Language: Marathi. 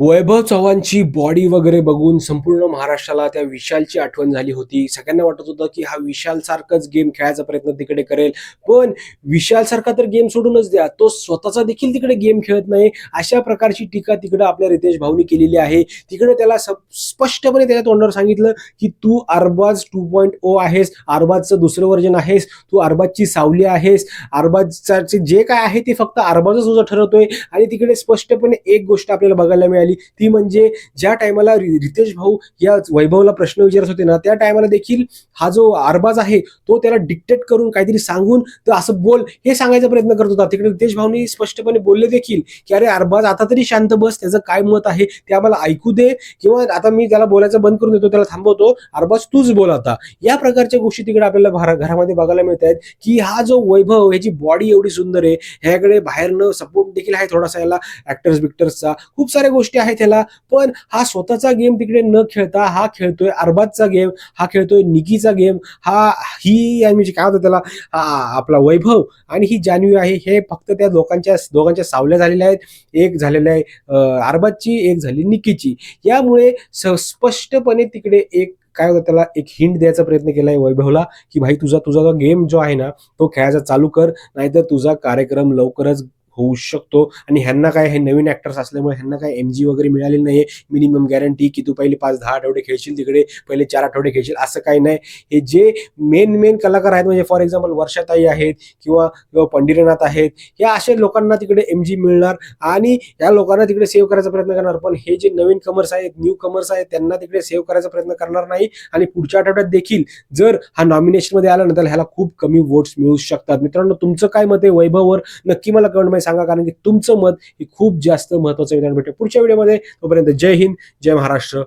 वैभव चव्हाणची बॉडी वगैरे बघून संपूर्ण महाराष्ट्राला त्या विशालची आठवण झाली होती. सगळ्यांना वाटत होतं की हा विशाल सारखाच गेम खेळायचा प्रयत्न तिकडे करेल. पण विशाल सारखा तर गेम सोडूनच द्या. तो स्वतःचा देखील तिकडे गेम खेळत नाही. अशा प्रकारची टीका तिकडे आपल्या रितेश भाऊनी केलेली आहे. तिकडे त्याला स्पष्टपणे त्याच्या तोंडावर सांगितलं की तू अरबाज टू पॉईंट ओ आहेस. अरबाजचं दुसरं वर्जन आहेस. तू अरबाजची सावली आहेस. अरबाजचे जे काय आहे ते फक्त अरबाजच तुझं ठरवतोय. आणि तिकडे स्पष्टपणे एक गोष्ट आपल्याला बघायला मिळाली ती म्हणजे ज्या टायमाला रितेश भाऊ या वैभवला प्रश्न विचारत होते ना त्या टायमाला देखील हा जो अरबाज आहे तो त्याला डिक्टेट करून काहीतरी सांगून तर असं बोल हे सांगायचा प्रयत्न करत होता. तिकडे रितेश भाऊनी स्पष्टपणे बोलले देखील की अरे अरबाज आता तरी शांत बस त्याचं काय मत आहे ते आम्हाला ऐकू दे किंवा आता मी त्याला बोलायचं बंद करून देतो त्याला थांबवतो. अरबाज तूच बोल आता. या प्रकारच्या गोष्टी तिकडे आपल्याला घरामध्ये बघायला मिळत आहेत की हा जो वैभव ह्याची बॉडी एवढी सुंदर आहे ह्याकडे बाहेरनं सपोर्ट देखील आहे थोडासा याला ऍक्टर्स बिक्टर्सचा खूप साऱ्या गोष्टी आहेत त्याला. पण हा स्वतःचा गेम तिकडे न खेळता हा खेळतोय अरबाजचा गेम हा खेळतोय निकीचा गेम हा ही म्हणजे काय होतं त्याला आपला वैभव आणि ही जान्हवी आहे. हे फक्त त्या लोकांच्या दोघांच्या सावल्या झालेल्या आहेत. एक झालेलं आहे अरबाजची एक झाली निकीची. यामुळे स- स्पष्टपणे तिकडे एक काय होतं त्याला एक हिंट द्यायचा प्रयत्न केलाय वैभवला की भाई तुझा तुझा जो गेम जो आहे ना तो खेळायचा चालू कर. नाहीतर तुझा कार्यक्रम लवकरच होऊ शकतो. आणि ह्यांना काय हे नवीन ऍक्टर्स असल्यामुळे ह्यांना काय एम जी वगैरे मिळालेली नाहीये. मिनिमम गॅरंटी की तू पहिले पाच दहा आठवडे खेळशील तिकडे पहिले चार आठवडे खेळशील असं काही नाही. हे जे मेन मेन कलाकार आहेत म्हणजे फॉर एक्झाम्पल वर्षाताई आहेत किंवा किंवा आहेत या अशा लोकांना तिकडे एम जी मिळणार आणि या लोकांना तिकडे सेव्ह करायचा प्रयत्न करणार. पण हे जे नवीन कमर्स आहेत न्यू कमर्स आहेत त्यांना तिकडे सेव्ह करायचा प्रयत्न करणार नाही. आणि पुढच्या आठवड्यात देखील जर हा नॉमिनेशनमध्ये आला ना तर ह्याला खूप कमी वोट्स मिळू शकतात. मित्रांनो तुमचं काय मत आहे? वैभववर नक्की मला कमेंटमध्ये सांगा कारण की तुमचं मत हे खूप जास्त महत्वाचं विधान भेटतं पुढच्या व्हिडिओमध्ये तोपर्यंत जय हिंद जय महाराष्ट्र.